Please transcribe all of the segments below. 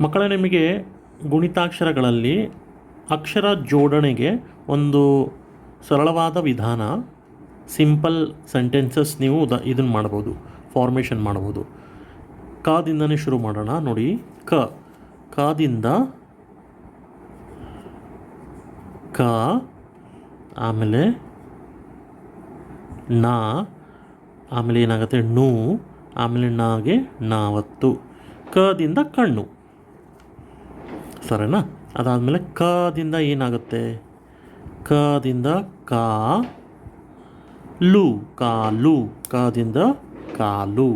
ಮಕ್ಕಳೇ, ನಿಮಗೆ ಗುಣಿತಾಕ್ಷರಗಳಲ್ಲಿ ಅಕ್ಷರ ಜೋಡಣೆಗೆ ಒಂದು ಸರಳವಾದ ವಿಧಾನ, ಸಿಂಪಲ್ ಸೆಂಟೆನ್ಸಸ್ ನೀವು ಉದಾ ಇದನ್ನು ಮಾಡ್ಬೋದು, ಫಾರ್ಮೇಷನ್ ಮಾಡ್ಬೋದು. ಕಾದಿಂದನೇ ಶುರು ಮಾಡೋಣ, ನೋಡಿ, ಕ. ಕಾದಿಂದ ಕ, ಆಮೇಲೆ ನ, ಆಮೇಲೆ ಏನಾಗುತ್ತೆ? ನು, ಆಮೇಲೆ ನಾಗೆ ನಾವತ್ತು. ಕದಿಂದ ಕಣ್ಣು. ಸರಿನಾ ಅದಾದಮೇಲೆ ಕದಿಂದ ಏನಾಗುತ್ತೆ? ಕದಿಂದ ಕಾ ಲು. ಕಾಲು ಕದಿಂದ ಕಾಲು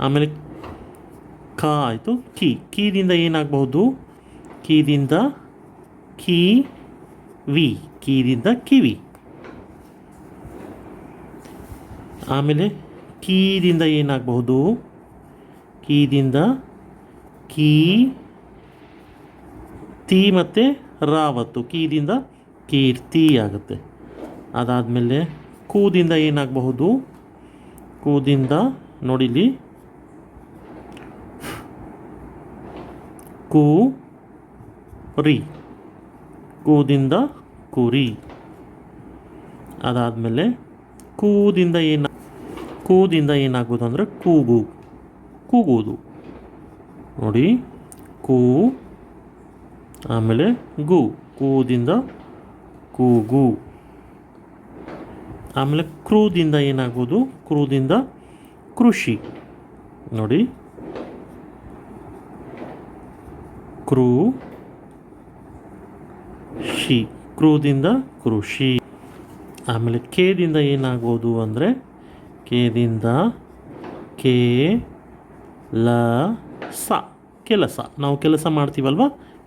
ಆಮೇಲೆ ಕ ಆಯಿತು. ಕಿ. ಕೀದಿಂದ ಏನಾಗಬಹುದು? ಕೀದಿಂದ ಕಿ ವಿ. ಕೀದಿಂದ ಕಿವಿ. ಆಮೇಲೆ ಕೀದಿಂದ ಏನಾಗಬಹುದು? ಕೀದಿಂದ ಕೀ ತಿ ಮತ್ತು ರಾವತ್ತು. ಕೀದಿಂದ ಕೀರ್ತಿ ಆಗುತ್ತೆ. ಅದಾದಮೇಲೆ ಕೂದಿಂದ ಏನಾಗಬಹುದು? ಕೂದಿಂದ ನೋಡಿಲಿ ಕೂ, ರಿ. ಕೂದಿಂದ ಕುರಿ. ಅದಾದಮೇಲೆ ಕೂದಿಂದ ಏನ, ಕೂದಿಂದ ಏನಾಗ್ಬೋದು ಅಂದರೆ ಕೂಗು. ಕೂಗುವುದು. ನೋಡಿ, ಕೂ ಆಮೇಲೆ ಗು, ಕೂದಿಂದ ಕೂಗು. ಆಮೇಲೆ ಕ್ರೂದಿಂದ ಏನಾಗೋದು ಕ್ರೂದಿಂದ ಕೃಷಿ. ನೋಡಿ. ಕ್ರೂ, ಶಿ. ಕ್ರೂದಿಂದ ಕೃಷಿ. ಆಮೇಲೆ ಕೇದಿಂದ ಏನಾಗೋದು ಅಂದರೆ? ಕೇದಿಂದ ಕೇ, ಲ, ಸ. ಕೆಲಸ. ನಾವು ಕೆಲಸ ಮಾಡ್ತೀವಲ್ವ?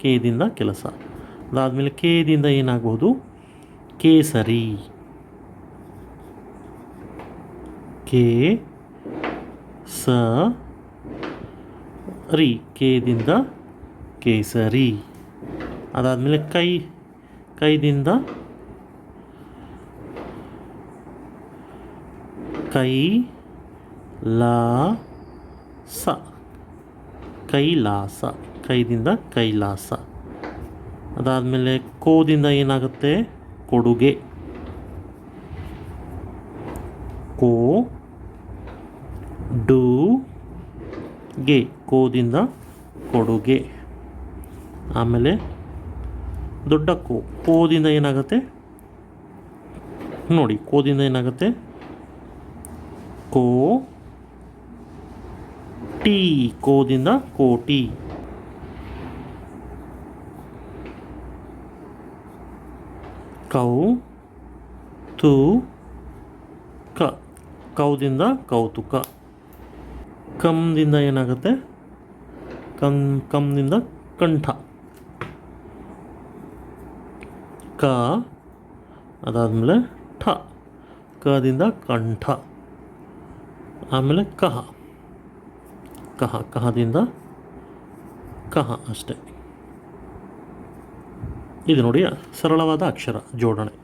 ಕೇದಿಂದ ಕೆಲಸ. ಅದಾದಮೇಲೆ ಕೇದಿಂದ ಏನಾಗ್ಬೋದು? ಕೇಸರಿ. ಕೆ ಸ ರಿ ಕೇದಿಂದ ಕೇಸರಿ. ಅದಾದಮೇಲೆ ಕೈ, ಕೈದಿಂದ ಕೈ ಲ ಸ ಕೈಲಾಸ. ಕೈದಿಂದ ಕೈಲಾಸ. ಅದಾದಮೇಲೆ ಕೋದಿಂದ ಏನಾಗುತ್ತೆ? ಕೊಡುಗೆ. ಕೋ ಡು ಗೆ, ಕೋದಿಂದ ಕೊಡುಗೆ. ಆಮೇಲೆ ದೊಡ್ಡ ಕೋ, ಕೋದಿಂದ ಏನಾಗುತ್ತೆ? ನೋಡಿ, ಕೋದಿಂದ ಏನಾಗುತ್ತೆ? ಕೋ ಟಿ, ಕೋದಿಂದ ಕೋಟಿ. ಕೌ, ತು, ಕ, ಕೌದಿಂದ ಕೌತುಕ. ಕಮ್ದಿಂದ ಏನಾಗುತ್ತೆ? ಕಂ, ಕಂದಿಂದ ಕಂಠ. ಕ, ಅದಾದಮೇಲೆ ಠ, ಕದಿಂದ ಕಂಠ. ಆಮೇಲೆ ಕಹ. ಕಹ, ಕಹದಿಂದ ಕಹ ಅಷ್ಟೆ. ಇದು ನೋಡಿ ಸರಳವಾದ ಅಕ್ಷರ ಜೋಡಣೆ.